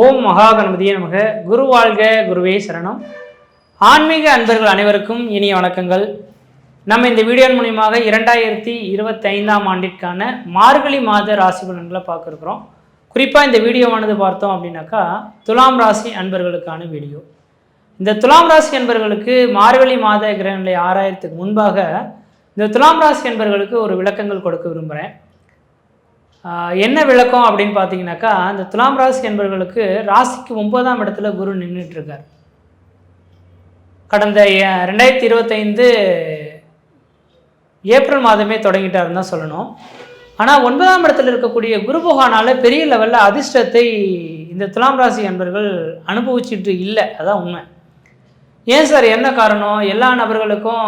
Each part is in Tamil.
ஓம் மகாகணபதியே நமக. குரு வாழ்க குருவே சரணம். ஆன்மீக அன்பர்கள் அனைவருக்கும் இனிய வணக்கங்கள். நம்ம இந்த வீடியோ மூலியமாக இரண்டாயிரத்தி இருபத்தைந்தாம் ஆண்டிற்கான மார்கழி மாத ராசி பலன்களை பார்க்குறோம். குறிப்பாக இந்த வீடியோவானது பார்த்தோம் அப்படின்னாக்கா துலாம் ராசி அன்பர்களுக்கான வீடியோ இந்த துலாம் ராசி அன்பர்களுக்கு மார்கழி மாத கிரகங்களை ஆறாயிரத்துக்கு முன்பாக இந்த துலாம் ராசி அன்பர்களுக்கு ஒரு விளக்கங்கள் கொடுக்க விரும்புகிறேன் என்ன விளக்கம் அப்படின்னு பார்த்தீங்கன்னாக்கா இந்த துலாம் ராசி என்பவர்களுக்கு ராசிக்கு ஒன்பதாம் இடத்துல குரு நின்றுட்டு இருக்கார் கடந்த ரெண்டாயிரத்தி இருபத்தைந்து ஏப்ரல் மாதமே தொடங்கிட்டாருன்னு தான் சொல்லணும். ஆனால் ஒன்பதாம் இடத்துல இருக்கக்கூடிய குரு பகவானால பெரிய லெவலில் அதிர்ஷ்டத்தை இந்த துலாம் ராசி என்பவர்கள் அனுபவிச்சுட்டு இல்லை. அதான் உண்மை. ஏன் சார்? என்ன காரணம்? எல்லா நபர்களுக்கும்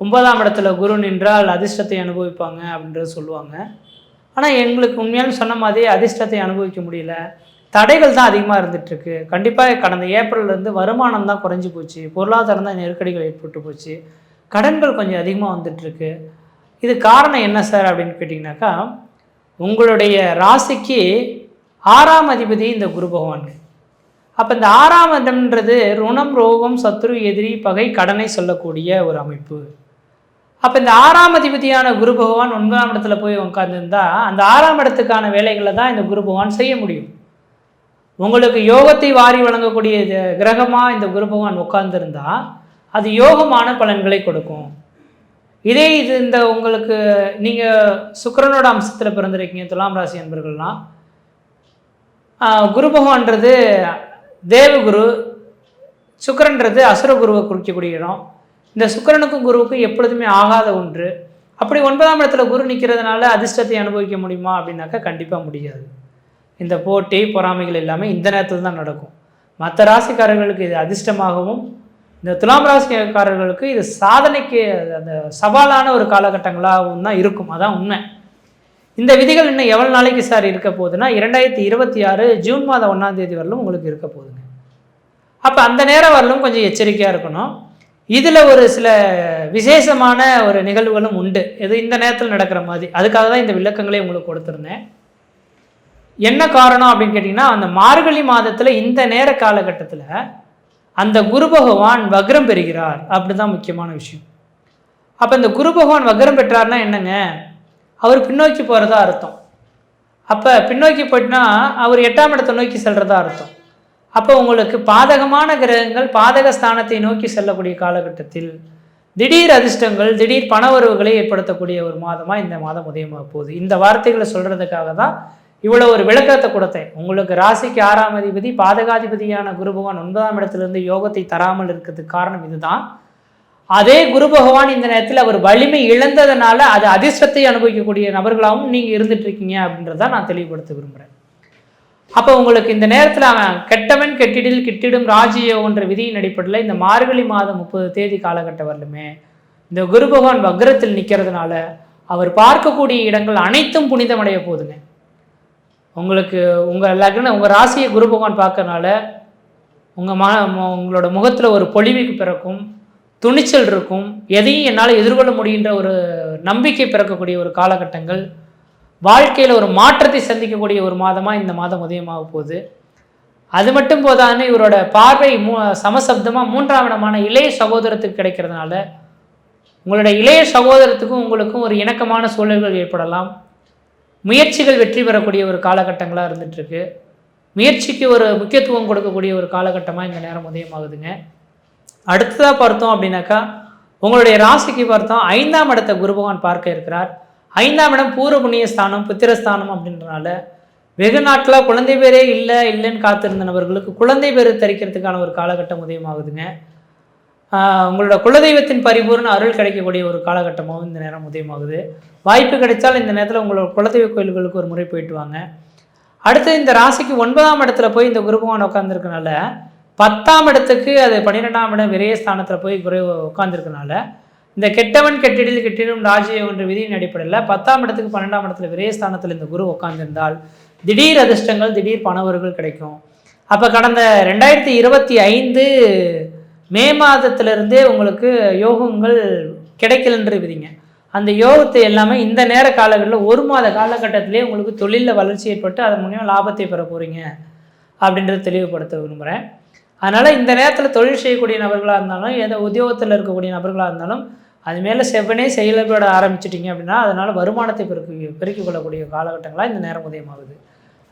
ஒன்பதாம் இடத்துல குரு நின்றால் அதிர்ஷ்டத்தை அனுபவிப்பாங்க அப்படின்றது சொல்லுவாங்க. ஆனால் எங்களுக்கு உண்மையாலும் சொன்ன மாதிரி அதிர்ஷ்டத்தை அனுபவிக்க முடியல. தடைகள் தான் அதிகமாக இருந்துகிட்ருக்கு கண்டிப்பாக கடந்த ஏப்ரல்லேருந்து வருமானம் தான் குறைஞ்சி போச்சு. பொருளாதாரம் தான் நெருக்கடிகள் ஏற்பட்டு போச்சு. கடன்கள் கொஞ்சம் அதிகமாக வந்துட்டுருக்கு. இது காரணம் என்ன சார் அப்படின்னு கேட்டிங்கனாக்கா உங்களுடைய ராசிக்கு ஆறாம் அதிபதி இந்த குரு பகவான். அப்போ இந்த ஆறாம் இடம்ன்றது ருணம் ரோகம் சத்ரு எதிரி பகை கடனை சொல்லக்கூடிய ஒரு அமைப்பு. அப்போ இந்த ஆறாம் அதிபதியான குரு பகவான் ஒன்பதாம் இடத்துல போய் உட்காந்துருந்தா அந்த ஆறாம் இடத்துக்கான வேலைகளை தான் இந்த குரு பகவான் செய்ய முடியும். உங்களுக்கு யோகத்தை வாரி வழங்கக்கூடிய இது- இந்த குரு பகவான் உட்கார்ந்துருந்தா அது யோகமான பலன்களை கொடுக்கும். இதே இது இந்த உங்களுக்கு நீங்கள் சுக்கிரனோட அம்சத்தில் பிறந்திருக்கீங்க துலாம் ராசி அன்பர்கள்லாம். குரு பகவான்றது தேவகுரு சுக்கரன்றது அசுர குருவை குறிக்கக்கூடிய இடம். இந்த சுக்கிரனுக்கும் குருவுக்கும் எப்பொழுதுமே ஆகாத ஒன்று. அப்படி ஒன்பதாம் இடத்துல குரு நிற்கிறதுனால அதிர்ஷ்டத்தை அனுபவிக்க முடியுமா அப்படின்னாக்கா கண்டிப்பாக முடியாது. இந்த போட்டி பொறாமைகள் எல்லாமே இந்த நேரத்தில் தான் நடக்கும். மற்ற ராசிக்காரர்களுக்கு இது அதிர்ஷ்டமாகவும் இந்த துலாம் ராசிக்காரர்களுக்கு இது சாதனைக்கு அந்த சவாலான ஒரு காலகட்டங்களாகவும் தான் இருக்கும். அதான் உண்மை. இந்த விதிகள் இன்னும் எவ்வளோ நாளைக்கு சார் இருக்க போகுதுன்னா இரண்டாயிரத்தி இருபத்தி ஆறு ஜூன் மாதம் ஒன்றாம் தேதி வரலும் உங்களுக்கு இருக்க போகுதுங்க. அப்போ அந்த நேரம் வரலும் கொஞ்சம் எச்சரிக்கையாக இருக்கணும். இதில் ஒரு சில விசேஷமான ஒரு நிகழ்வுகளும் உண்டு. இது இந்த நேரத்தில் நடக்கிற மாதிரி. அதுக்காக தான் இந்த விளக்கங்களே உங்களுக்கு கொடுத்துருந்தேன். என்ன காரணம் அப்படின்னு கேட்டிங்கன்னா அந்த மார்கழி மாதத்தில் இந்த நேர காலகட்டத்தில் அந்த குரு பகவான் வக்ரம் பெறுகிறார். அப்படி தான் முக்கியமான விஷயம். அப்போ இந்த குரு பகவான் வக்ரம் பெற்றார்னா என்னங்க? அவர் பின்னோக்கி போகிறதா அர்த்தம். அப்போ பின்னோக்கி போயிட்டுனா அவர் எட்டாம் இடத்தை நோக்கி செல்றதா அர்த்தம். அப்போ உங்களுக்கு பாதகமான கிரகங்கள் பாதக ஸ்தானத்தை நோக்கி செல்லக்கூடிய காலகட்டத்தில் திடீர் அதிர்ஷ்டங்கள் திடீர் பணவரவுகளை ஏற்படுத்தக்கூடிய ஒரு மாதமாக இந்த மாதம் உதயமாக போகுது. இந்த வார்த்தைகளை சொல்கிறதுக்காக தான் இவ்வளோ ஒரு விளக்கத்தை கொடுத்தேன். உங்களுக்கு ராசிக்கு ஆறாம் அதிபதி பாதகாதிபதியான குரு பகவான் ஒன்பதாம் இடத்திலிருந்து யோகத்தை தராமல் இருக்கிறதுக்கு காரணம் இதுதான். அதே குரு பகவான் இந்த நேரத்தில் அவர் வலிமை இழந்ததுனால அது அதிர்ஷ்டத்தை அனுபவிக்கக்கூடிய நபர்களாகவும் நீங்கள் இருந்துட்டு இருக்கீங்க அப்படின்றத நான் தெளிவுபடுத்த விரும்புகிறேன் அப்போ உங்களுக்கு இந்த நேரத்தில் அவன் கெட்டவன் கெட்டிடில் கிட்டிடும் ராஜயோகன்ற விதியின் அடிப்படையில் இந்த மார்கழி மாதம் முப்பது தேதி காலகட்டம் வரலுமே. இந்த குரு பகவான் வக்ரத்தில் நிற்கிறதுனால அவர் பார்க்கக்கூடிய இடங்கள் அனைத்தும் புனிதமடைய போகுதுங்க உங்களுக்கு உங்கள் லக்ன உங்கள் ராசியை குரு பகவான் பார்க்கறனால உங்கள் ம ம- உங்களோட முகத்தில் ஒரு பொலிவுக்கு பிறக்கும் துணிச்சல் இருக்கும் எதையும் என்னால் எதிர்கொள்ள முடிகின்ற ஒரு நம்பிக்கை பிறக்கக்கூடிய ஒரு காலகட்டங்கள் வாழ்க்கையில் ஒரு மாற்றத்தை சந்திக்கக்கூடிய ஒரு மாதமாக இந்த மாதம் உதயமாக போகுது. அது மட்டும் போதாமல் இவரோட பார்வை மூ சமசப்தமாக மூன்றாம் இடமான இளைய சகோதரத்துக்கு கிடைக்கிறதுனால உங்களோட இளைய சகோதரத்துக்கும் உங்களுக்கும் ஒரு இணக்கமான சூழல்கள் ஏற்படலாம். முயற்சிகள் வெற்றி பெறக்கூடிய ஒரு காலகட்டங்களாக இருந்துகிட்ருக்கு முயற்சிக்கு ஒரு முக்கியத்துவம் கொடுக்கக்கூடிய ஒரு காலகட்டமாக இந்த நேரம் உதயமாகுதுங்க. அடுத்ததாக பார்த்தோம் அப்படின்னாக்கா உங்களுடைய ராசிக்கு பார்த்தோம் ஐந்தாம் இடத்த குரு பகவான் பார்க்க இருக்கிறார். ஐந்தாம் இடம் பூர்வ புண்ணியஸ்தானம் புத்திரஸ்தானம் அப்படின்றனால வெகு நாட்களாக குழந்தை பேரே இல்லை இல்லைன்னு காத்திருந்த நபர்களுக்கு குழந்தை பேர் தரிக்கிறதுக்கான ஒரு காலகட்டம் உதயமாகுதுங்க. உங்களோட குலதெய்வத்தின் பரிபூர்ண அருள் கிடைக்கக்கூடிய ஒரு காலகட்டமாகவும் இந்த நேரம் உதயமாகுது. வாய்ப்பு கிடைச்சால் இந்த நேரத்தில் உங்களோட குலதெய்வ கோயில்களுக்கு ஒரு முறை போயிட்டு வாங்க. அடுத்து இந்த ராசிக்கு ஒன்பதாம் இடத்துல போய் இந்த குருபகவான் உட்காந்துருக்கனால பத்தாம் இடத்துக்கு அது பன்னிரெண்டாம் இடம் விரைய ஸ்தானத்தில் போய் குரு உட்காந்துருக்கனால இந்த கெட்டவன் கெட்டிடில் கெட்டிடும் ராஜ்யம் என்ற விதியின் அடிப்படையில் பத்தாம் இடத்துக்கு பன்னெண்டாம் இடத்துல விரயஸ்தானத்தில் இந்த குரு உட்கார்ந்திருந்தால் திடீர் அதிர்ஷ்டங்கள் திடீர் பணவர்கள் கிடைக்கும். அப்போ கடந்த ரெண்டாயிரத்தி இருபத்தி ஐந்து மே மாதத்திலிருந்தே உங்களுக்கு யோகங்கள் கிடைக்கலன்ற விதிங்க. அந்த யோகத்தை எல்லாமே இந்த நேர காலங்களில் ஒரு மாத காலகட்டத்திலே உங்களுக்கு தொழிலில் வளர்ச்சி ஏற்பட்டு அதன் மூலியம் லாபத்தை பெற போகிறீங்க அப்படின்றத தெளிவுபடுத்த விரும்புகிறேன் அதனால் இந்த நேரத்தில் தொழில் செய்யக்கூடிய நபர்களாக இருந்தாலும் ஏதோ உத்தியோகத்தில் இருக்கக்கூடிய நபர்களாக இருந்தாலும் அது மேலே செவ்வனே செயல்பட ஆரம்பிச்சிட்டிங்க அப்படின்னா அதனால் வருமானத்தை பெருக்கி பெருக்கிக் கொள்ளக்கூடிய காலகட்டங்களாக இந்த நேரம் உதயமாகுது.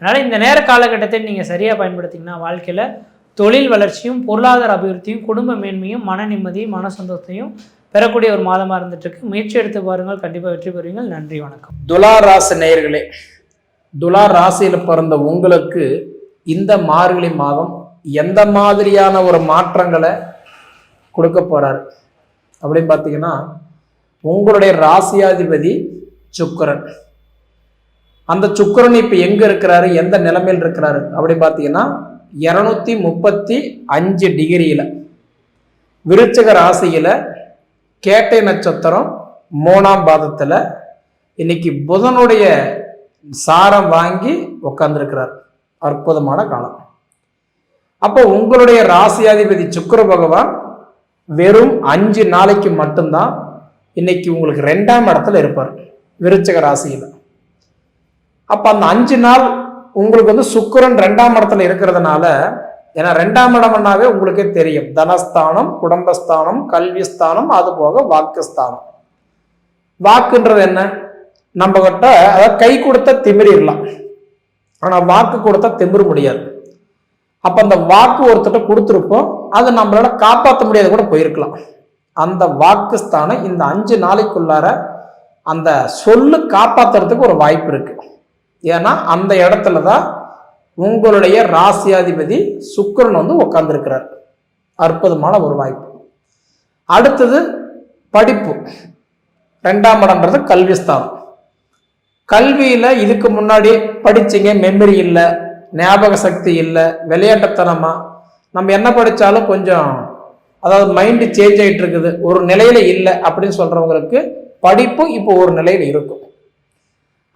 அதனால் இந்த நேர காலகட்டத்தை நீங்கள் சரியாக பயன்படுத்திங்கன்னா வாழ்க்கையில் தொழில் வளர்ச்சியும் பொருளாதார அபிவிருத்தியும் குடும்ப மேன்மையும் மன நிம்மதியும் மன சந்தோஷத்தையும் பெறக்கூடிய ஒரு மாதமாக இருந்துட்டுருக்கு. முயற்சி எடுத்து பாருங்கள். கண்டிப்பாக வெற்றி பெறுவீங்கள் நன்றி. வணக்கம். துலா ராசி நேயர்களே துலா ராசியில் பிறந்த உங்களுக்கு இந்த மார்கழி மாதம் எந்த மாதிரியான ஒரு மாற்றங்களை கொடுக்க போறாரு? அப்படின்னு பார்த்தீங்கன்னா உங்களுடைய ராசியாதிபதி சுக்கரன். அந்த சுக்கிரன் இப்போ எங்க இருக்கிறாரு? எந்த நிலைமையில் இருக்கிறாரு? அப்படின்னு பார்த்தீங்கன்னா இரநூத்தி முப்பத்தி அஞ்சு டிகிரியில விருச்சக ராசியில கேட்டை நட்சத்திரம் மூணாம் பாதத்தில் இன்னைக்கு புதனுடைய சாரம் வாங்கி உட்கார்ந்துருக்கிறார் அற்புதமான காலம். அப்போ உங்களுடைய ராசியாதிபதி சுக்கர பகவான் வெறும் அஞ்சு நாளைக்கு மட்டும்தான் இன்னைக்கு உங்களுக்கு ரெண்டாம் இடத்துல இருப்பார் விருச்சக ராசியில். அப்போ அந்த அஞ்சு நாள் உங்களுக்கு வந்து சுக்கிரன் ரெண்டாம் இடத்துல இருக்கிறதுனால ஏன்னா ரெண்டாம் இடம்னாவே உங்களுக்கே தெரியும். தனஸ்தானம் குடும்பஸ்தானம் கல்விஸ்தானம் அது போக வாக்குஸ்தானம். வாக்குன்றது என்ன? நம்ம கிட்ட அதாவது கை கொடுத்த திமிரிடலாம். ஆனால் வாக்கு கொடுத்தா திமிர முடியாது. அப்போ அந்த வாக்கு ஒருத்தட்ட கொடுத்துருப்போம். அதை நம்மளால காப்பாற்ற முடியாத கூட போயிருக்கலாம். அந்த வாக்குஸ்தானம் இந்த அஞ்சு நாளைக்குள்ளார அந்த சொல்லு காப்பாத்துறதுக்கு ஒரு வாய்ப்பு இருக்கு. ஏன்னா அந்த இடத்துல தான் உங்களுடைய ராசியாதிபதி சுக்கிரன் வந்து உட்காந்துருக்கிறார் அற்புதமான ஒரு வாய்ப்பு. அடுத்தது படிப்பு. ரெண்டாம் இடம்ன்றது கல்விஸ்தானம். கல்வியில் இதுக்கு முன்னாடி படிச்சிங்க மெமரி இல்லை. ஞாபக சக்தி இல்லை விளையாட்டுத்தனமா? நம்ம என்ன படித்தாலும் கொஞ்சம் அதாவது மைண்டு சேஞ்ச் ஆயிட்டு இருக்குது. ஒரு நிலையில் இல்லை அப்படின்னு சொல்கிறவங்களுக்கு படிப்பு இப்போ ஒரு நிலையில் இருக்கும்.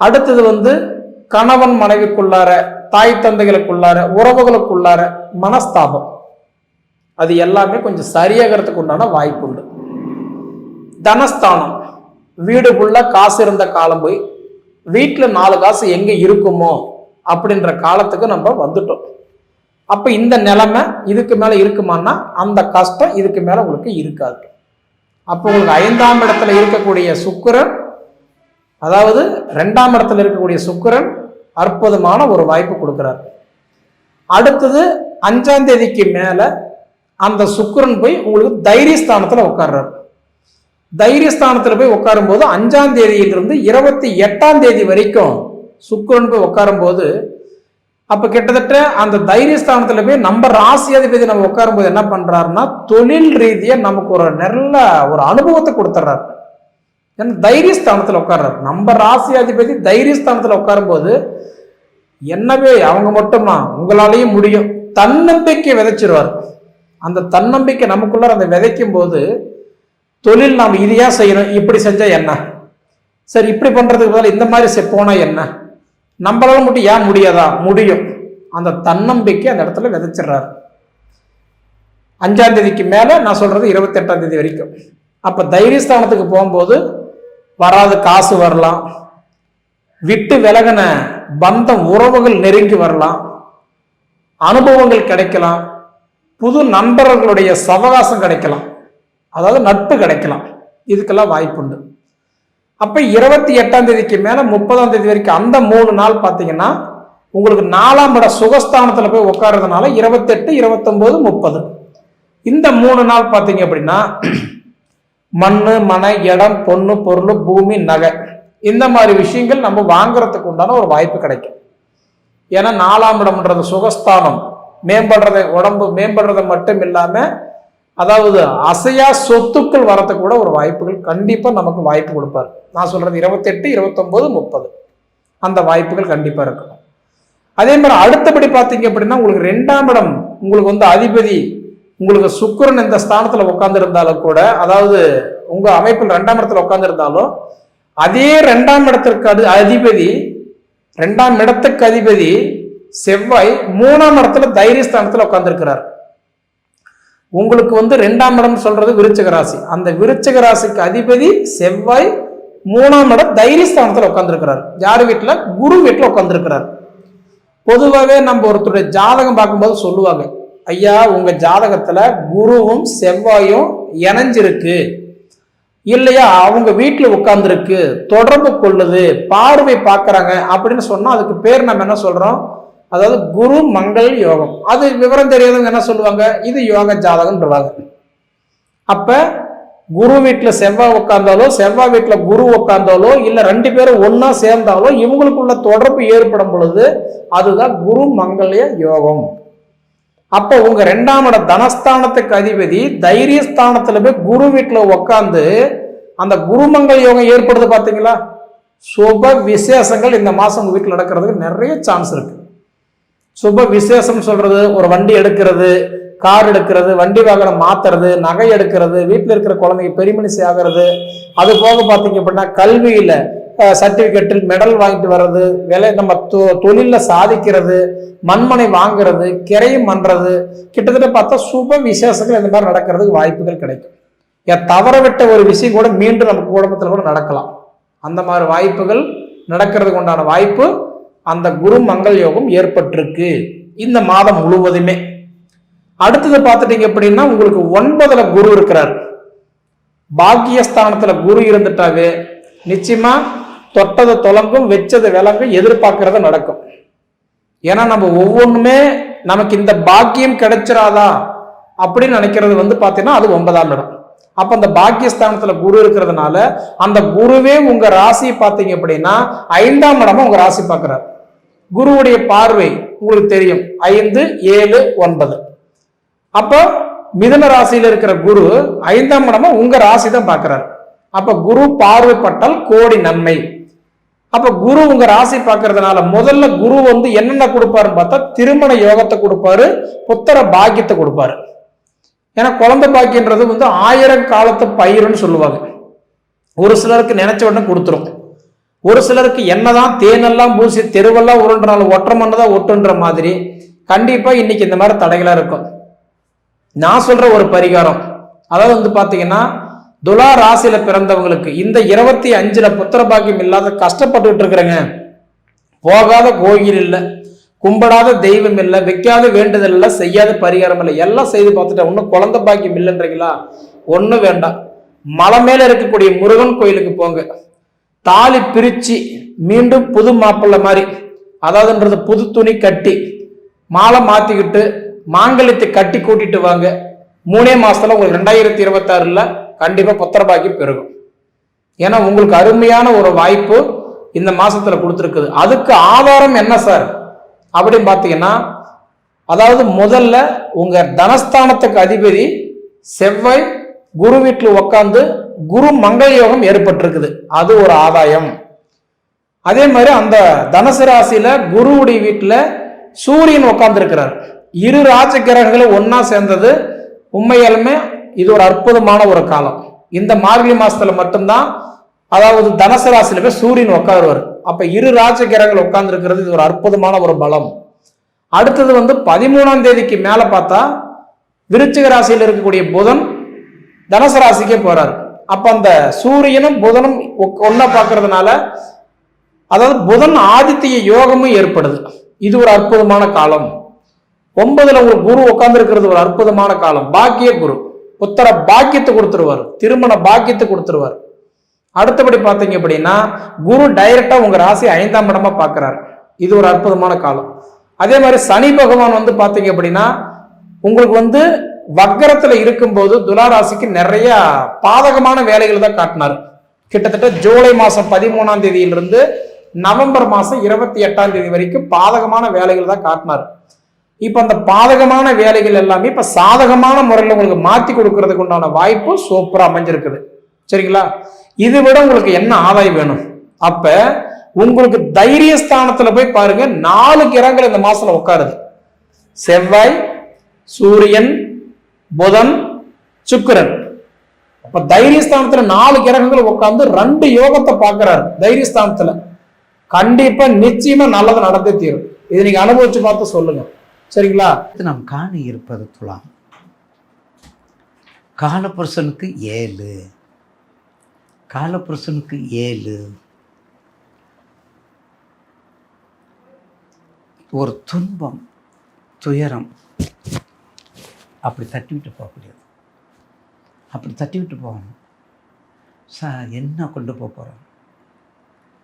அடுத்தது வந்து கணவன் மனைவிக்குள்ளார தாய் தந்தைகளுக்குள்ளார உறவுகளுக்குள்ளார மனஸ்தாபம். அது எல்லாமே கொஞ்சம் சரியாகிறதுக்கு உண்டான வாய்ப்பு உண்டு. தனஸ்தானம். வீடு ஃபுல்லாக காசு இருந்த காலம் போய் வீட்டில் நாலு காசு எங்கே இருக்குமோ அப்படின்ற காலத்துக்கு நம்ம வந்துட்டோம். அப்போ இந்த நிலைமை இதுக்கு மேலே இருக்குமான்னா அந்த கஷ்டம் இதுக்கு மேலே உங்களுக்கு இருக்காது. அப்போ உங்களுக்கு ஐந்தாம் இடத்துல இருக்கக்கூடிய சுக்கரன் அதாவது ரெண்டாம் இடத்துல இருக்கக்கூடிய சுக்கிரன் அற்புதமான ஒரு வாய்ப்பு கொடுக்குறார். அடுத்தது அஞ்சாம் தேதிக்கு மேலே அந்த சுக்கிரன் போய் உங்களுக்கு தைரியஸ்தானத்தில் உட்கார்றாரு. தைரியஸ்தானத்தில் போய் உட்காரும்போது அஞ்சாம் தேதியிலிருந்து இருபத்தி எட்டாம் தேதி வரைக்கும் சுக்கரன் போய் உட்காரும்போது அப்ப கிட்டத்தட்ட அந்த தைரியஸ்தானத்துல போய் நம்ம ராசி அதிபதி நம்ம உட்காரும்போது என்ன பண்றாருன்னா தொழில் ரீதியா நமக்கு ஒரு நல்ல ஒரு அனுபவத்தை கொடுத்துட்றாரு ஏன்னா தைரியஸ்தானத்தில் உட்கார்றாரு. நம்ம ராசி அதிபதி உட்காரும் உட்காரும்போது என்னவே அவங்க மட்டுமா உங்களாலேயும் முடியும். தன்னம்பிக்கை விதைச்சிருவார். அந்த தன்னம்பிக்கை நமக்குள்ள அந்த விதைக்கும் போது தொழில் நாம் இதையா செய்யணும் இப்படி செஞ்சா என்ன? சரி இப்படி பண்றதுக்கு பதிலாக இந்த மாதிரி செ- போனா என்ன? நம்மளால மட்டும் ஏன் முடியாதா? முடியும். அந்த தன்னம்பிக்கை அந்த இடத்துல விதைச்சிடுறாரு. அஞ்சாம் தேதிக்கு மேலே நான் சொல்றது இருபத்தி எட்டாம் தேதி வரைக்கும். அப்போ தைரியஸ்தானத்துக்கு போகும்போது வராத காசு வரலாம். விட்டு விலகின பந்தம் உறவுகள் நெருங்கி வரலாம். அனுபவங்கள் கிடைக்கலாம். புது நண்பர்களுடைய சவகாசம் கிடைக்கலாம். அதாவது நட்பு கிடைக்கலாம். இதுக்கெல்லாம் வாய்ப்புண்டு. அப்ப இருபத்தி எட்டாம் தேதிக்கு மேல முப்பதாம் தேதி வரைக்கும் அந்த மூணு நாள் பார்த்தீங்கன்னா உங்களுக்கு நாலாம் இட சுகஸ்தானத்துல போய் உட்கார்றதுனால இருபத்தெட்டு இருபத்தொன்பது முப்பது. இந்த மூணு நாள் பார்த்தீங்க அப்படின்னா மண் மனை இடம் பொண்ணு பொருள் பூமி நகை. இந்த மாதிரி விஷயங்கள் நம்ம வாங்குறதுக்கு உண்டான ஒரு வாய்ப்பு கிடைக்கும். ஏன்னா நாலாம் இடம்ன்றது சுகஸ்தானம். மேம்படுறத உடம்பு மேம்படுறத மட்டும் இல்லாம அதாவது அசையா சொத்துக்கள் வரத்துக்கு கூட ஒரு வாய்ப்புகள் கண்டிப்பா நமக்கு வாய்ப்பு கொடுப்பாரு. நான் சொல்கிறது இருபத்தெட்டு இருபத்தொம்போது முப்பது. அந்த வாய்ப்புகள் கண்டிப்பாக இருக்கும் அதே மாதிரி அடுத்தபடி பார்த்தீங்க அப்படின்னா உங்களுக்கு ரெண்டாம் இடம் உங்களுக்கு வந்து அதிபதி உங்களுக்கு சுக்கிரன் இந்த ஸ்தானத்தில் உட்காந்துருந்தாலும் கூட அதாவது உங்கள் அமைப்பில் ரெண்டாம் இடத்துல உட்காந்துருந்தாலும் அதே ரெண்டாம் இடத்திற்கு அது அதிபதி ரெண்டாம் இடத்துக்கு அதிபதி செவ்வாய் மூணாம் இடத்துல தைரியஸ்தானத்துல உட்காந்துருக்கிறார் உங்களுக்கு வந்து ரெண்டாம் இடம் சொல்றது விருச்சக ராசி. அந்த விருச்சக ராசிக்கு அதிபதி செவ்வாய் மூணாம் இடம் தைரியஸ்தானத்தில் உட்காந்துருக்கிறார் யார் வீட்டில் குரு வீட்டில் உட்காந்துருக்கிறார் பொதுவாகவே நம்ம ஒருத்தருடைய ஜாதகம் பார்க்கும்போது சொல்லுவாங்க ஐயா உங்கள் ஜாதகத்தில் குருவும் செவ்வாயும் இணைஞ்சிருக்கு. இல்லையா அவங்க வீட்டில் உட்காந்துருக்கு தொடர்பு கொள்ளுது. பார்வை பார்க்குறாங்க. அப்படின்னு சொன்னால் அதுக்கு பேர் நம்ம என்ன சொல்கிறோம் அதாவது குரு மங்கள் யோகம். அது விவரம் தெரியாதவங்க என்ன சொல்லுவாங்க? இது யோக ஜாதகம்ன்றவாங்க. அப்போ குரு வீட்டில் செவ்வாய் உட்கார்ந்தாலோ செவ்வாய் வீட்டில் குரு உட்கார்ந்தாலோ இல்லை ரெண்டு பேரும் ஒன்றா சேர்ந்தாலோ இவங்களுக்குள்ள தொடர்பு ஏற்படும் பொழுது அதுதான் குரு மங்கல்ய யோகம். அப்போ உங்கள் ரெண்டாம் இட தனஸ்தானத்துக்கு அதிபதி தைரியஸ்தானத்தில் போய் குரு வீட்டில் உட்காந்து அந்த குருமங்கள் யோகம் ஏற்படுது பார்த்தீங்களா சுப விசேஷங்கள் இந்த மாதம் உங்கள் வீட்டில் நடக்கிறதுக்கு நிறைய சான்ஸ் இருக்குது சுப விசேஷம் சொல்கிறது ஒரு வண்டி எடுக்கிறது கார் எடுக்கிறது வண்டி வாகனம் மாத்துறது நகை எடுக்கிறது வீட்டில் இருக்கிற குழந்தைங்க பெருமனிசி ஆகிறது அது போக பார்த்தீங்க அப்படின்னா கல்வியில் சர்டிஃபிகேட்டில் மெடல் வாங்கிட்டு வர்றது விலை நம்ம தொ- தொழிலில் சாதிக்கிறது மண்மனை வாங்குறது கிரையும் பண்ணுறது கிட்டத்தட்ட பார்த்தா சுப விசேஷங்கள் இந்த மாதிரி நடக்கிறதுக்கு வாய்ப்புகள் கிடைக்கும். ஏன் தவற விட்ட ஒரு விஷயம் கூட மீண்டும் நம்ம குடும்பத்தில் கூட நடக்கலாம். அந்த மாதிரி வாய்ப்புகள் நடக்கிறதுக்கு உண்டான வாய்ப்பு அந்த குரு மங்கள் யோகம் ஏற்பட்டிருக்கு. இந்த மாதம் முழுவதுமே. அடுத்தது பார்த்துட்டீங்க அப்படின்னா உங்களுக்கு ஒன்பதுல குரு இருக்கிறார். பாக்கியஸ்தானத்துல குரு இருந்துட்டாவே நிச்சயமா தொட்டதை தொலங்கும் வச்சது விளங்கும் எதிர்பார்க்கறத நடக்கும். ஏன்னா நம்ம ஒவ்வொன்றுமே நமக்கு இந்த பாக்கியம் கிடைச்சிராதா அப்படின்னு நினைக்கிறது வந்து பார்த்தீங்கன்னா அது ஒன்பதாம் இடம். அப்போ அந்த பாக்கியஸ்தானத்தில் குரு இருக்கிறதுனால அந்த குருவே உங்கள் ராசியை பார்த்தீங்க அப்படின்னா ஐந்தாம் இடமா உங்கள் ராசி பார்க்குறாரு. குருவுடைய பார்வை உங்களுக்கு தெரியும் ஐந்து ஏழு ஒன்பது. அப்போ மிதுன ராசியில் இருக்கிற குரு ஐந்தாம் இடமா உங்க ராசி தான் பார்க்கிறார். அப்ப குரு பார்வைப்பட்டால் கோடி நன்மை. அப்ப குரு உங்க ராசி பார்க்கறதுனால முதல்ல குரு வந்து என்னென்ன கொடுப்பாருன்னு பார்த்தா திருமண யோகத்தை கொடுப்பாரு புத்திர பாக்கியத்தை கொடுப்பாரு. ஏன்னா குழந்தை பாக்கியன்றது வந்து ஆயிரம் காலத்து பயிருன்னு சொல்லுவாங்க. ஒரு சிலருக்கு நினைச்ச உடனே கொடுத்துரும். ஒரு சிலருக்கு என்னதான் தேனெல்லாம் பூசி தெருவெல்லாம் உருண்டுனாலும் ஒற்றை மண்ணு தான் ஒட்டுன்ற மாதிரி. கண்டிப்பா இன்னைக்கு இந்த மாதிரி தடைகளா இருக்கும். நான் சொல்ற ஒரு பரிகாரம். அதாவது வந்து பாத்தீங்கன்னா துலா ராசியில பிறந்தவங்களுக்கு இந்த இருபத்தி அஞ்சுல புத்திர பாக்கியம் இல்லாத கஷ்டப்பட்டுட்டு இருக்கிறேங்க போகாத கோயில் இல்லை கும்பிடாத தெய்வம் இல்லை வைக்காத வேண்டுதல் இல்லை செய்யாத பரிகாரம் இல்லை எல்லாம் செய்து பார்த்துட்டேன் ஒன்றும் குழந்தை பாக்கியம் இல்லைன்றீங்களா? ஒன்றும் வேண்டாம். மலை மேல இருக்கக்கூடிய முருகன் கோயிலுக்கு போங்க. தாலி பிரிச்சு மீண்டும் புது மாப்பிள்ளை மாதிரி அதாவதுன்றது புது துணி கட்டி மாலை மாத்திக்கிட்டு மாங்கல்யத்தை கட்டி கூட்டிட்டு வாங்க. மூணே மாசத்துல உங்களுக்கு ரெண்டாயிரத்தி இருபத்தாறுல கண்டிப்பா புத்திரபாக்கியம் பெருகும். ஏன்னா உங்களுக்கு அருமையான ஒரு வாய்ப்பு இந்த மாசத்துல கொடுத்துருக்குது. அதுக்கு ஆதாரம் என்ன சார்? அப்படின்னு பார்த்தீங்கன்னா அதாவது முதல்ல உங்க தனஸ்தானத்துக்கு அதிபதி செவ்வாய் குரு வீட்டில் உட்காந்து குரு மங்கள யோகம் ஏற்பட்டிருக்குது. அது ஒரு ஆதாயம். அதே மாதிரி அந்த தனுசு ராசியில குருவுடைய வீட்டில் சூரியன் உட்கார்ந்துருக்கிறார் இரு ராஜ கிரகங்களும் சேர்ந்தது. உண்மையாலுமே இது ஒரு அற்புதமான ஒரு காலம். இந்த மார்கழி மாதத்தில் மட்டும்தான் அதாவது தனுசு ராசியில போய் சூரியன் உட்காருவார். அப்போ இரு ராஜ கிரகங்கள் உட்கார்ந்துருக்கிறது இது ஒரு அற்புதமான ஒரு பலம். அடுத்தது வந்து பதிமூணாம் தேதிக்கு மேலே பார்த்தா விருச்சிக ராசியில் இருக்கக்கூடிய புதன் தனுசு ராசிக்கே போகிறார் அப்போ அந்த சூரியனும் புதனும் ஒன்றா பார்க்கறதுனால அதாவது புதன் ஆதித்ய யோகமும் ஏற்படுது. இது ஒரு அற்புதமான காலம். ஒன்பதுல ஒரு குரு உட்கார்ந்துருக்கிறது ஒரு அற்புதமான காலம். பாக்கிய குரு. புத்தர பாக்கியத்தை கொடுத்துருவார். திருமண பாக்கியத்தை கொடுத்துருவார். அடுத்தபடி பார்த்தீங்க அப்படின்னா குரு டைரக்டா உங்க ராசி ஐந்தாம் இடமா பார்க்கிறார். இது ஒரு அற்புதமான காலம். அதே மாதிரி சனி பகவான் வந்து பார்த்தீங்க அப்படின்னா உங்களுக்கு வந்து வக்கரத்துல இருக்கும்போது துலா ராசிக்கு நிறைய பாதகமான வேலைகள் தான் காட்டினார். கிட்டத்தட்ட ஜூலை மாசம் பதிமூணாம் தேதியிலிருந்து நவம்பர் மாசம் இருபத்தி எட்டாம் தேதி வரைக்கும் பாதகமான வேலைகள் தான் காட்டினார். இப்போ அந்த பாதகமான வேலைகள் எல்லாமே இப்போ சாதகமான முறையில் உங்களுக்கு மாற்றி கொடுக்கறதுக்கு உண்டான வாய்ப்பு சூப்பராக அமைஞ்சிருக்குது. சரிங்களா? இது விட உங்களுக்கு என்ன ஆதாயம் வேணும்? அப்போ உங்களுக்கு தைரியஸ்தானத்துல போய் பாருங்க நாலு கிரகங்கள் இந்த மாசத்துல உட்காருது. செவ்வாய் சூரியன் புதன் சுக்கிரன். அப்ப தைரியஸ்தானத்துல நாலு கிரகங்கள் உட்காந்து ரெண்டு யோகத்தை பார்க்கிறாரு தைரியஸ்தானத்துல. கண்டிப்பா நிச்சயமா நல்லது நடந்தே தீரும். இது நீங்க அனுபவிச்சு பார்த்து சொல்லுங்க. சரிங்களா? நாம் காண இருப்பது துலாம். காலபுருஷனுக்கு ஏழு. காலபுருஷனுக்கு ஏழு. ஒரு துன்பம் துயரம். அப்படி தட்டி விட்டு போகக்கூடியது. அப்படி தட்டி விட்டு போகணும். சார் என்ன கொண்டு போக போகிறோம்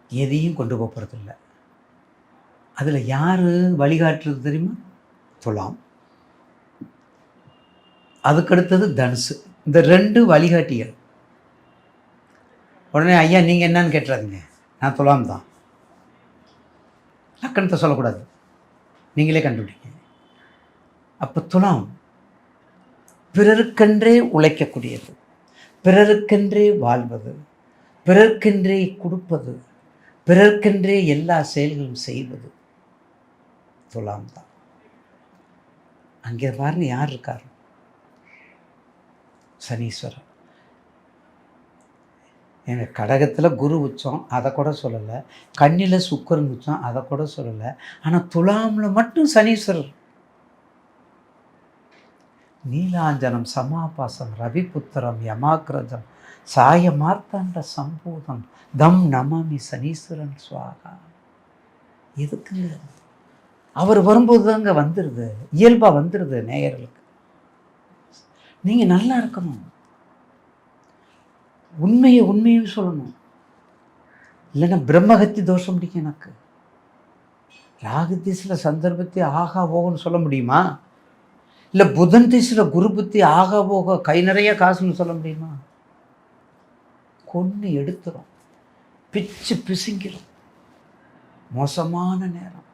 எதையும் கொண்டு போக போகிறதில்ல அதில் யார் வழிகாட்டுறது தெரியுமா? துலாம் அதுக்கடுத்தது தனுசு. இந்த ரெண்டு வழிகாட்டிகள். உடனே ஐயா நீங்கள் என்னன்னு கேட்டுறாதீங்க. நான் துலாம் தான். லக்கணத்தை சொல்லக்கூடாது. நீங்களே கண்டுபிடிங்க. அப்போ துலாம். பிறருக்கென்றே உழைக்கக்கூடியது. பிறருக்கென்றே வாழ்வது. பிறர்க்கென்றே கொடுப்பது. பிறர்க்கென்றே எல்லா செயல்களும் செய்வது. துலாம் தான். அங்கே பாருங்க யார் இருக்கார். சனீஸ்வரன் எங்கள் கடகத்தில் குரு உச்சம் அதை கூட சொல்லலை. கண்ணில் சுக்கரன் உச்சம் அதை கூட சொல்லலை. ஆனால் துலாமில் மட்டும் சனீஸ்வரர். நீலாஞ்சனம் சமாபாசம் ரவிபுத்திரம் யமாக்கிரஜம் சாய மார்த்தாண்ட சம்பூதம் தம் நமாமி சனீஸ்வரன் சுவாகா. எதுக்குங்க? அவர் வரும்போது தாங்க வந்துடுது இயல்பாக வந்துடுது நேயர்களுக்கு. நீங்கள் நல்லா இருக்கணும். உண்மையை உண்மையும் சொல்லணும். இல்லைன்னா பிரம்மஹத்தி தோஷம் பிடிக்கும் எனக்கு. ராகு திசில் சந்தர்ப்பத்தை ஆகா போகன்னு சொல்ல முடியுமா? இல்லை புதன் திசில் குரு புத்தி ஆகா போக கை நிறைய காசுன்னு சொல்ல முடியுமா? கொன்று எடுத்துரும். பிச்சு பிசுங்கிடும் மோசமான நேரம்.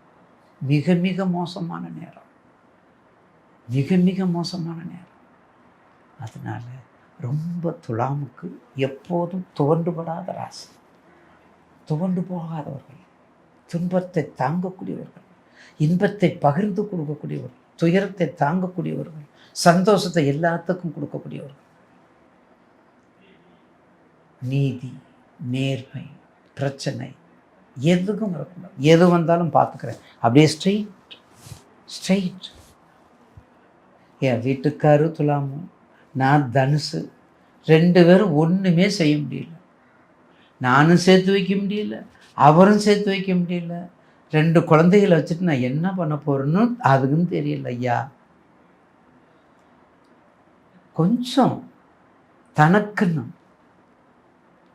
மிக மிக மோசமான நேரம். மிக மிக மோசமான நேரம். அதனால் ரொம்ப துலாமுக்கு எப்போதும் துவண்டுபடாத ராசி. துவண்டு போகாதவர்கள் துன்பத்தை தாங்கக்கூடியவர்கள் இன்பத்தை பகிர்ந்து கொடுக்கக்கூடியவர்கள் துயரத்தை தாங்கக்கூடியவர்கள் சந்தோஷத்தை எல்லாத்துக்கும் கொடுக்கக்கூடியவர்கள். நீதி நேர்மை பிரச்சனை எதுக்கும் வரக்கூடாது எது வந்தாலும் பார்த்துக்கிறேன். அப்படியே ஸ்ட்ரெயிட் ஸ்ட்ரெயிட் என் வீட்டுக்காரு துலாமும் நான் தனுசு. ரெண்டு பேரும் ஒன்றுமே செய்ய முடியல. நானும் சேர்த்து வைக்க முடியல. அவரும் சேர்த்து வைக்க முடியல. ரெண்டு குழந்தைகளை வச்சுட்டு நான் என்ன பண்ண போகிறேன்னு அதுக்குன்னு தெரியல ஐயா. கொஞ்சம் தனக்குன்னு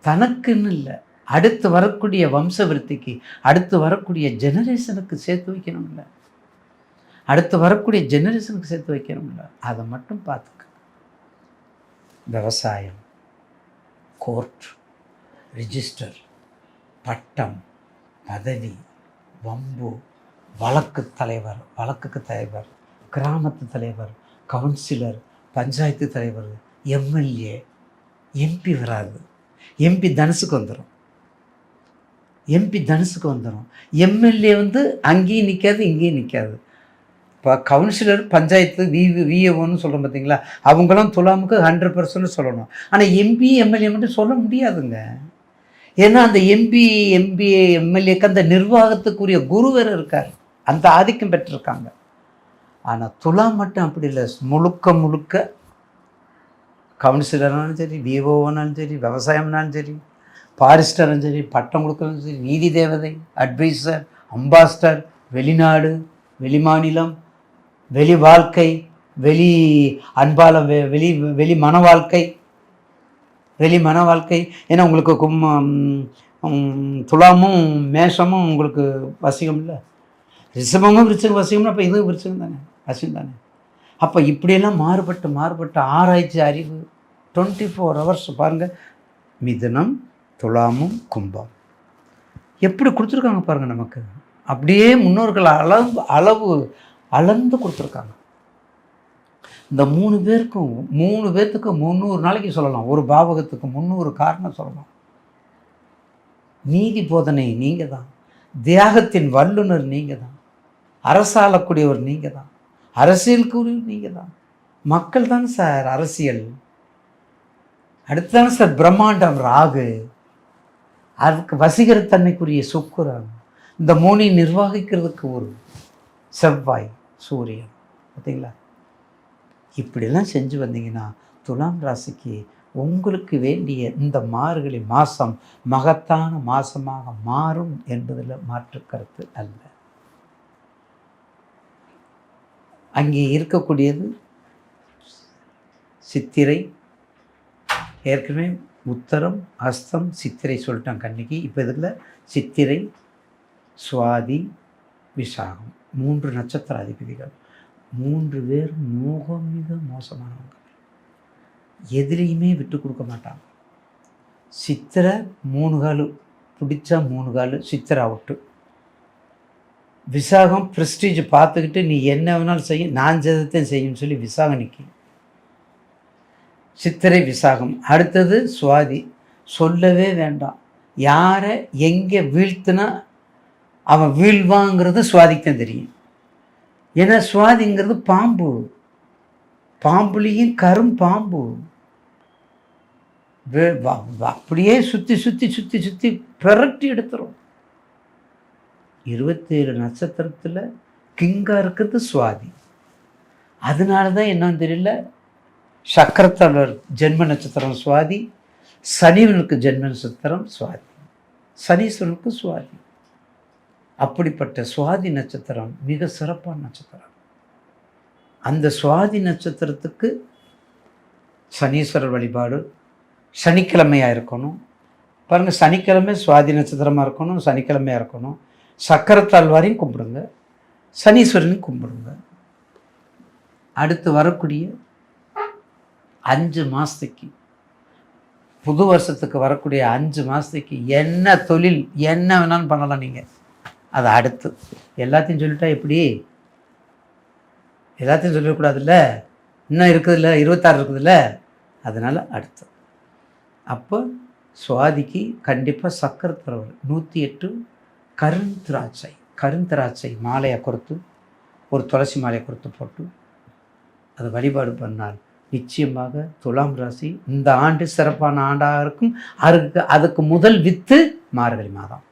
தனக்குன்னு இல்லை. அடுத்து வரக்கூடிய வம்சவிருத்திக்கு அடுத்து வரக்கூடிய ஜெனரேஷனுக்கு சேர்த்து வைக்கணும்ல. அடுத்து வரக்கூடிய ஜெனரேஷனுக்கு சேர்த்து வைக்கணும்ல. அதை மட்டும் பார்த்துக்க. விவசாயம் கோர்ட் ரிஜிஸ்டர் பட்டம் பதவி வம்பு வழக்கு தலைவர் வழக்குக்கு தலைவர் கிராமத்து தலைவர் கவுன்சிலர் பஞ்சாயத்து தலைவர் எம்எல்ஏ எம்பி வராது. எம்பி தனுசுக்கு வந்துடும் எம்பி தனுசுக்கு வந்துடும் எம்எல்ஏ வந்து அங்கேயும் நிற்காது இங்கேயும் நிற்காது இப்போ கவுன்சிலர் பஞ்சாயத்து வி விஏஓன்னு சொல்கிறோம் பார்த்தீங்களா அவங்களும் துலாமுக்கு ஹண்ட்ரட் பர்சன்ட் சொல்லணும். ஆனால் எம்பி எம்எல்ஏ மட்டும் சொல்ல முடியாதுங்க. ஏன்னா அந்த எம்பி எம்பிஏ எம்எல்ஏக்கு அந்த நிர்வாகத்துக்குரிய குரு வேறு இருக்கார். அந்த ஆதிக்கம் பெற்றிருக்காங்க. ஆனால் துலாம் மட்டும் அப்படி இல்லை. முழுக்க முழுக்க கவுன்சிலர்னாலும் சரி விஓனாலும் சரி விவசாயம்னாலும் சரி பாரிஸ்டரும் சரி பட்டம் கொடுக்கறதும் சரி நீதி தேவதை அட்வைசர் அம்பாஸ்டர் வெளிநாடு வெளிமாநிலம் வெளி வாழ்க்கை வெளி அன்பால வெ வெளி வெளி மன வாழ்க்கை வெளி மன வாழ்க்கை. ஏன்னா உங்களுக்கு கும் துலாமும் மேஷமும் உங்களுக்கு வசியம் இல்லை ரிஷபமும் விருச்சகம் வசியம்னா அப்போ இதுவும் விருச்சகம் தானே? வசியம் தானே? அப்போ இப்படியெல்லாம் மாறுபட்டு மாறுபட்ட ஆராய்ச்சி அறிவு டுவெண்ட்டி ஃபோர் ஹவர்ஸ் பாருங்கள் மிதனம் துலாமும் கும்பம். எப்படி கொடுத்துருக்காங்க பாருங்கள் நமக்கு. அப்படியே முன்னோர்கள் அளவு அளவு அளந்து கொடுத்துருக்காங்க. இந்த மூணு பேருக்கும் மூணு பேர்த்துக்கு முந்நூறு நாளைக்கு சொல்லலாம். ஒரு பாவகத்துக்கு முந்நூறு காரணம் சொல்லலாம். நீதி போதனை நீங்கள் தான் தியாகத்தின் வல்லுனர் நீங்கள் தான் அரசாளக்கூடியவர் நீங்கள் தான் அரசியல் நீங்கள் தான் மக்கள் தான் சார் அரசியல். அடுத்து தானே சார் பிரம்மாண்டம் ராகு. அதுக்கு வசீகரத்தன்மைக்குரிய சுக்கிரன். இந்த மூணையும் நிர்வகிக்கிறதுக்கு ஒரு செவ்வாய் சூரியன். பார்த்தீங்களா? இப்படிலாம் செஞ்சு வந்தீங்கன்னா துலாம் ராசிக்கு உங்களுக்கு வேண்டிய இந்த மார்கழி மாதம் மகத்தான மாசமாக மாறும் என்பதில் மாற்று கருத்து அல்ல. அங்கே இருக்கக்கூடியது சித்திரை ஏற்கனவே உத்தரம் ஹஸ்தம் சித்திரை சொல்லிட்டான் கண்ணிக்கு இப்போ இதில் சித்திரை சுவாதி விசாகம். மூன்று நட்சத்திர அதிபதிகள் மூன்று பேர் மிக மிக மோசமானவங்க. எதுலேயுமே விட்டு கொடுக்க மாட்டாங்க. சித்திரை மூணு காலு பிடிச்சா மூணு காலு சித்திரை அவுட்டு. விசாகம் ப்ரெஸ்டீஜ் பார்த்துக்கிட்டு நீ என்ன வேணாலும் செய்யும் நான் ஜெதத்தையும் செய்யும் சொல்லி விசாகம் நிற்கும் சித்திரை விசாகம். அடுத்தது சுவாதி. சொல்லவே வேண்டாம். யாரை எங்கே வீழ்த்தினா அவன் வீழ்வாங்கிறது சுவாதிக்கு தான் தெரியும். ஏன்னா சுவாதிங்கிறது பாம்பு. பாம்புலேயும் கரும் பாம்பு. வ- அப்படியே சுற்றி சுற்றி சுற்றி சுற்றி பிரட்டி எடுத்துரும். இருபத்தேழு நட்சத்திரத்தில் கிங்காக இருக்கிறது சுவாதி. அதனால தான் என்னன்னு தெரியல சக்கரத்தலர் ஜென்ம நட்சத்திரம் சுவாதி சனிவனுக்கு ஜென்ம நட்சத்திரம் சுவாதி. சனீஸ்வரனுக்கு சுவாதி. அப்படிப்பட்ட சுவாதி நட்சத்திரம் மிக சிறப்பான நட்சத்திரம். அந்த சுவாதி நட்சத்திரத்துக்கு சனீஸ்வரர் வழிபாடு சனிக்கிழமையாக இருக்கணும். பாருங்கள் சனிக்கிழமை சுவாதி நட்சத்திரமாக இருக்கணும் சனிக்கிழமையாக இருக்கணும். சக்கரத்தாழ்வாரையும் கும்பிடுங்க சனீஸ்வரனையும் கும்பிடுங்க. அடுத்து வரக்கூடிய அஞ்சு மாதத்துக்கு புது வருஷத்துக்கு வரக்கூடிய அஞ்சு மாதத்துக்கு என்ன தொழில் என்ன வேணாலும் பண்ணலாம் நீங்கள் அது அடுத்து. எல்லாத்தையும் சொல்லிட்டா எப்படி? எல்லாத்தையும் சொல்லிடக்கூடாதுல்ல? இன்னும் இருக்குதுல்ல? இருபத்தாறு இருக்குதுல்ல? அதனால் அடுத்து. அப்போ சுவாதிக்கு கண்டிப்பாக சக்கரத்தரவர் நூற்றி எட்டு கருந்திராட்சை கருந்திராட்சை மாலையை கொடுத்து ஒரு துளசி மாலையை கொடுத்து போட்டு அதை வழிபாடு பண்ணால் நிச்சயமாக துலாம் ராசி இந்த ஆண்டு சிறப்பான ஆண்டாக இருக்கும். அதுக்கு அதுக்கு முதல் வித்து மார்கழி மாதம்.